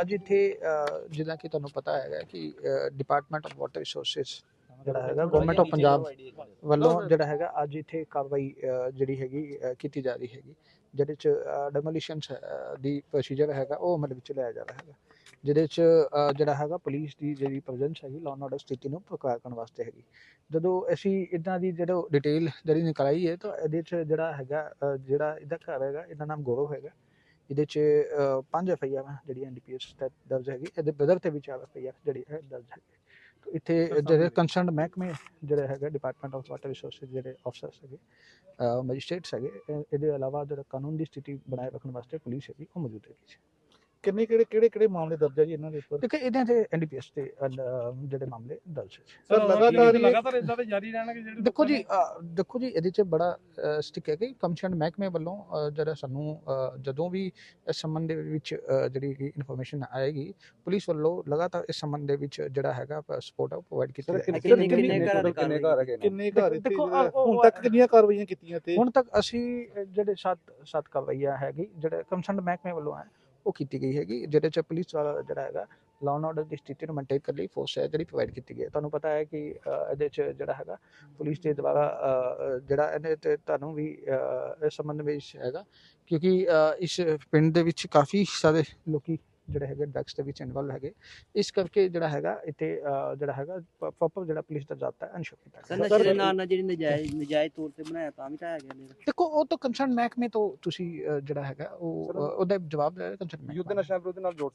ਅੱਜ ਇੱਥੇ ਜਿੱਦਾਂ ਕਿ ਤੁਹਾਨੂੰ ਪਤਾ ਹੈਗਾ ਕਿ ਡਿਪਾਰਟਮੈਂਟ ਆਫ ਵਾਟਰ ਰਿਸੋਰਸਸ ਜਿਹੜਾ ਹੈਗਾ ਗਵਰਨਮੈਂਟ ਆਫ ਪੰਜਾਬ ਵੱਲੋਂ ਜਿਹੜਾ ਹੈਗਾ ਅੱਜ ਇੱਥੇ ਕਾਰਵਾਈ ਜਿਹੜੀ ਹੈਗੀ ਕੀਤੀ ਜਾ ਰਹੀ ਹੈਗੀ ਜਿਹਦੇ ਚ ਡੈਮੋਲੀਸ਼ਨ ਦੀ ਪ੍ਰੋਸੀਜਰ ਹੈਗਾ ਉਹ ਅਮਲ ਵਿੱਚ ਲਿਆ ਜਾ ਰਿਹਾ ਹੈਗਾ। ਜਿਹਦੇ ਚ ਜਿਹੜਾ ਹੈਗਾ ਪੁਲਿਸ ਦੀ ਜਿਹੜੀ ਪ੍ਰੈਜ਼ੈਂਸ ਹੈਗੀ ਲਾਅ ਐਂਡ ਆਰਡਰ ਸਥਿਤੀ ਨੂੰ ਪ੍ਰਕਾਰ ਕਰਨ ਵਾਸਤੇ ਹੈਗੀ। ਜਦੋਂ ਅਸੀਂ ਇਦਾਂ ਦੀ ਜਿਹੜਾ ਡਿਟੇਲ ਜਿਹੜੀ ਨਿਕਲਾਈ ਹੈ ਤਾਂ ਇਹਦੇ ਚ ਜਿਹੜਾ ਹੈਗਾ ਜਿਹੜਾ ਇਹਦਾ ਘਰ ਹੈਗਾ ਇਹਦਾ ਨਾਮ ਗੌਰਵ ਹੈਗਾ। ਇਹਦੇ ਚ ਪੰਜ ਐਫ ਆਈ ਆਰ ਜਿਹੜੀ ਐਨਡੀਪੀਐਸ ਤਹਿਤ ਦਰਜ ਹੈਗੀ। ਇਹਦੇ ਬਦਲ ਤੇ ਵੀ ਚਾਰ ਐਫ ਆਈ ਆਰ ਜਿਹੜੀ ਹੈ ਦਰਜ ਤਾਂ ਇੱਥੇ ਜਿਹੜੇ ਕੰਸਰਨਡ ਮਹਿਕਮੇ ਜਿਹੜੇ ਹੈਗਾ ਡਿਪਾਰਟਮੈਂਟ ਆਫ ਵਾਟਰ ਰਿਸੋਰਸਿਸ ਜਿਹੜੇ ਅਫਸਰਸ ਹੈਗੇ ਮੈਜਿਸਟ੍ਰੇਟਸ ਹੈਗੇ ਇਹ- ਇਹਦੇ ਇਲਾਵਾ ਜਿਹੜਾ ਕਾਨੂੰਨ ਦੀ ਸਥਿਤੀ ਬਣਾਏ ਰੱਖਣ ਵਾਸਤੇ ਪੁਲਿਸ ਹੈਗੀ ਉਹ ਮੌਜੂਦ ਹੈਗੀ ਜੀ ਕਿੰਨੇ ਕਿਹੜੇ ਕਿਹੜੇ ਕਿਹੜੇ ਮਾਮਲੇ ਦਰਜ ਹੈ ਜੀ ਇਹਨਾਂ ਦੇ ਉੱਪਰ ਦੇਖੋ ਇਹਦੇ ਤੇ ਐਨਡੀਪੀਐਸ ਤੇ ਜਿਹੜੇ ਮਾਮਲੇ ਦਰਜ ਹੈ ਜੀ। ਸਰ ਲਗਾਤਾਰ ਹੀ ਲਗਾਤਾਰ ਇਦਾਂ ਦੇ ਜਾਰੀ ਰਹਿਣਗੇ ਜਿਹੜੇ ਦੇਖੋ ਜੀ ਅ, ਦੇਖੋ ਜੀ ਇਹਦੇ ਚ ਬੜਾ ਸਟਿਕ ਹੈ ਕਿ ਕਮਿਸ਼ਨ ਮਹਿਕਮੇ ਵੱਲੋਂ ਅ, ਜਿਹੜਾ ਸਾਨੂੰ ਅ, ਜਦੋਂ ਵੀ ਇਸ ਸੰਬੰਧ ਦੇ ਵਿੱਚ ਅ, ਜਿਹੜੀ ਇਨਫੋਰਮੇਸ਼ਨ ਆਏਗੀ ਪੁਲਿਸ ਵੱਲੋਂ ਲਗਾਤਾਰ ਇਸ ਸੰਬੰਧ ਦੇ ਵਿੱਚ ਜਿਹੜਾ ਹੈਗਾ ਸਪੋਰਟ ਆ ਪ੍ਰੋਵਾਈਡ ਕੀਤਾ ਸਰ, ਜਾਏਗਾ। ਕਿੰਨੇ- ਘਰ ਕਿੰਨੇ ਘਰ ਹੈਗੇ ਕਿੰਨੇ ਘਰ ਇੱਥੇ ਦੇਖੋ, ਉਹ- ਹੁਣ ਤੱਕ ਕਿੰਨੀਆਂ ਕਾਰਵਾਈਆਂ ਕੀਤੀਆਂ ਤੇ ਹੁਣ ਤੱਕ ਅਸੀਂ ਅ, ਜਿਹੜੇ ਸੱਤ ਸੱਤ ਕਾਰਵਾਈਆਂ ਹੈਗੀ ਜਿਹੜੇ ਕਮਿਸ਼ਨ ਮਹਿਕਮੇ ਵੱਲੋਂ ਹੈ ਉਹ ਕੀਤੀ ਗਈ ਹੈਗੀ ਜਿਹਦੇ ਚ ਪੁਲਿਸ ਵਾਲਾ ਜਿਹੜਾ ਹੈਗਾ ਲਾਅ ਆਰਡਰ ਦੀ ਸਥਿਤੀ ਨੂੰ ਮੇਨਟੇਨ ਕਰਨ ਲਈ ਫੋਰਸ ਹੈ ਜਿਹੜੀ ਪ੍ਰੋਵਾਈਡ ਕੀਤੀ ਗਈ ਹੈ। ਤੁਹਾਨੂੰ ਪਤਾ ਹੈ ਕਿ ਇਹਦੇ ਚ ਜਿਹੜਾ ਹੈਗਾ ਪੁਲਿਸ ਦੇ ਦੁਆਰਾ ਅ, ਜਿਹੜਾ ਇਹਦੇ ਤੇ ਤੁਹਾਨੂੰ ਵੀ ਅ, ਇਸ ਸੰਬੰਧ ਵਿੱਚ ਹੈਗਾ ਕਿਉਂਕਿ ਅ, ਇਸ ਪਿੰਡ ਦੇ ਵਿੱਚ ਕਾਫੀ ਸਾਰੇ ਲੋਕੀ ਜਿਹੜੇ ਹੈਗੇ ਡਰੱਗਸ ਦੇ ਵਿੱਚ ਇਨਵੋਲਵ ਹੈਗੇ। ਇਸ ਕਰਕੇ ਜਿਹੜਾ ਹੈਗਾ ਇੱਥੇ ਜਿਹੜਾ ਹੈਗਾ ਪ੍ਰੋਪਰ ਜਿਹੜਾ ਪੁਲਿਸ ਦਾ ਜ਼ਾਬਤਾ ਹੈ ਅਨਸ਼ੋਰ ਕੀਤਾ ਸਰ ਗਿਆ। ਨਸ਼ੇ ਦੇ ਨਾਲ ਨਾਲ ਜਿਹੜੀ ਨਜਾਇਜ਼ ਨਜਾਇਜ਼ ਤੌਰ ਤੇ ਬਣਾਇਆ ਤਾਂ ਵੀ ਤਾਂ ਹੈਗਾ ਨੇ ਦੇਖੋ ਉਹ ਤਾਂ ਕੰਸਰਨ ਮਹਿਕਮੇ ਤੋਂ ਤੁਸੀਂ ਜਿਹੜਾ ਹੈਗਾ ਉਹ ਉਹਦਾ ਜਵਾਬ ਦੇ ਕੰਸਰਨ ਯੁੱਧ ਨਸ਼ਾ ਵਿਰੋਧ ਨਾਲ ਜੋੜ